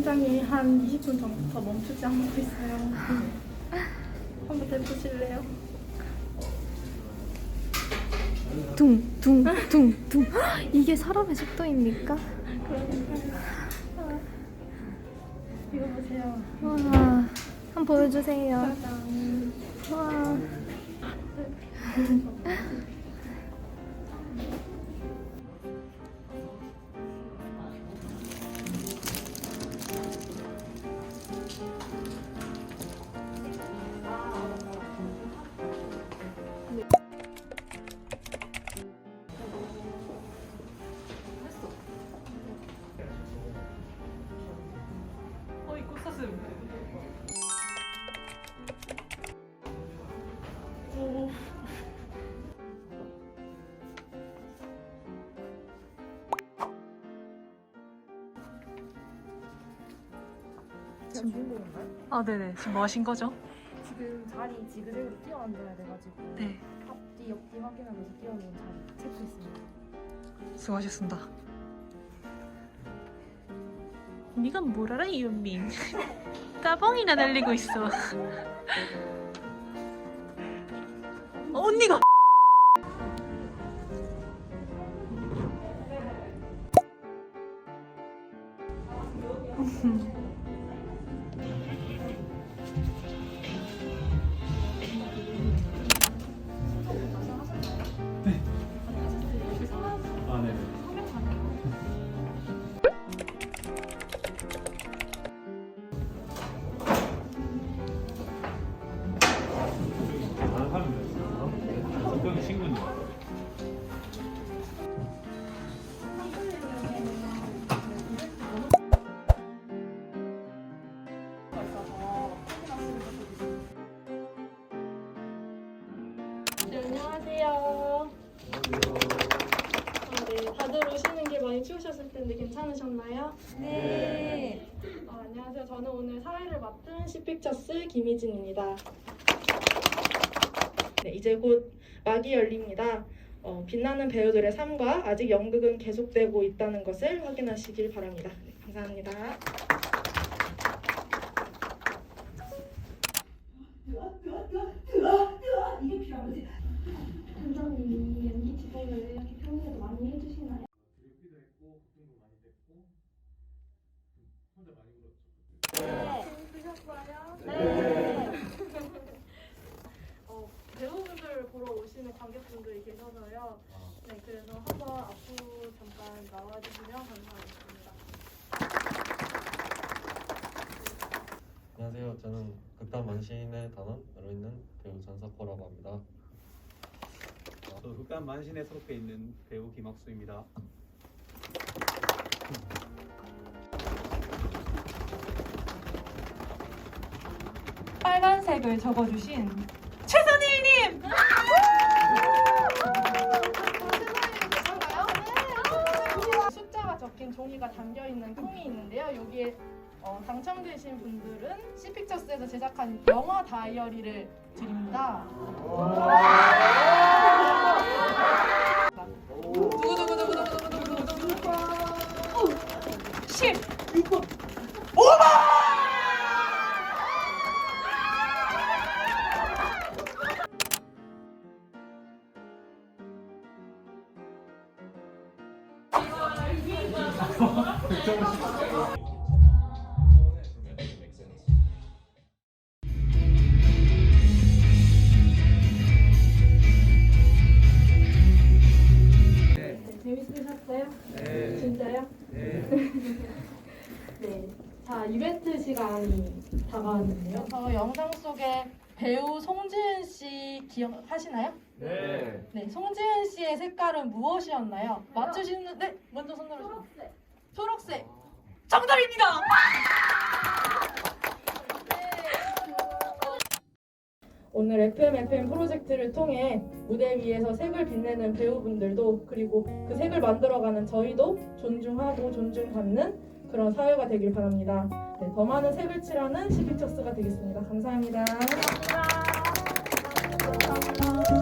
심장이 한 20분 전부터 멈추지 않고 있어요. 한번 해보실래요? 둥둥둥둥 이게 사람의 속도입니까? 그러니까요. 아, 이거 보세요. 와 한번 보여주세요. 짜잔. 와 아 네네. 지금 뭐 하신 거죠? 지금 자리 지그재그로 뛰어 앉아야 돼가지고 네. 앞뒤 옆뒤 확인하면서 뛰어오는 자리 체크했습니다. 수고하셨습니다. 네가 뭘 알아 이은민? 따봉이나 날리고 있어. 어, 언니가 다들 오시는 게 많이 추우셨을 텐데 괜찮으셨나요? 네. 아, 안녕하세요. 저는 오늘 사회를 맡은 시픽처스 김희진입니다. 네, 이제 곧 막이 열립니다. 어, 빛나는 배우들의 삶과 아직 연극은 계속되고 있다는 것을 확인하시길 바랍니다. 네, 감사합니다. 원장님이 연기 지도를 이렇게 평소에도 많이 해주시나요? 교육비도 했고, 걱정도 많이 됐고, 혼자 많이 울었죠. 재밌으셨어요? 네. 어, 배우분들 보러 오시는 관객분들이 계셔서요. 네, 그래서 한번 앞으로 잠깐 나와주시면 감사하겠습니다. 안녕하세요. 저는 극단 만신의 단원으로 있는 배우 전석호라고 합니다. 저 극단 만신에 속해 있는 배우 김학수입니다. 빨간색을 적어주신 여기에 어, 당첨되신 분들은 시픽처스에서 제작한 영화 다이어리를 드립니다. 자, 이벤트 시간이 다가왔는데요. 저 영상 속에 배우 송지은 씨 기억하시나요? 네. 네, 송지은 씨의 색깔은 무엇이었나요? 맞추시는 네, 먼저 손 들어 주세요. 초록색. 초록색. 정답입니다 오늘 FM FM 프로젝트를 통해 무대 위에서 색을 빛내는 배우분들도 그리고 그 색을 만들어가는 저희도 존중하고 존중받는 그런 사회가 되길 바랍니다. 네, 더 많은 색을 칠하는 시비척스가 되겠습니다 감사합니다. 감사합니다. 감사합니다.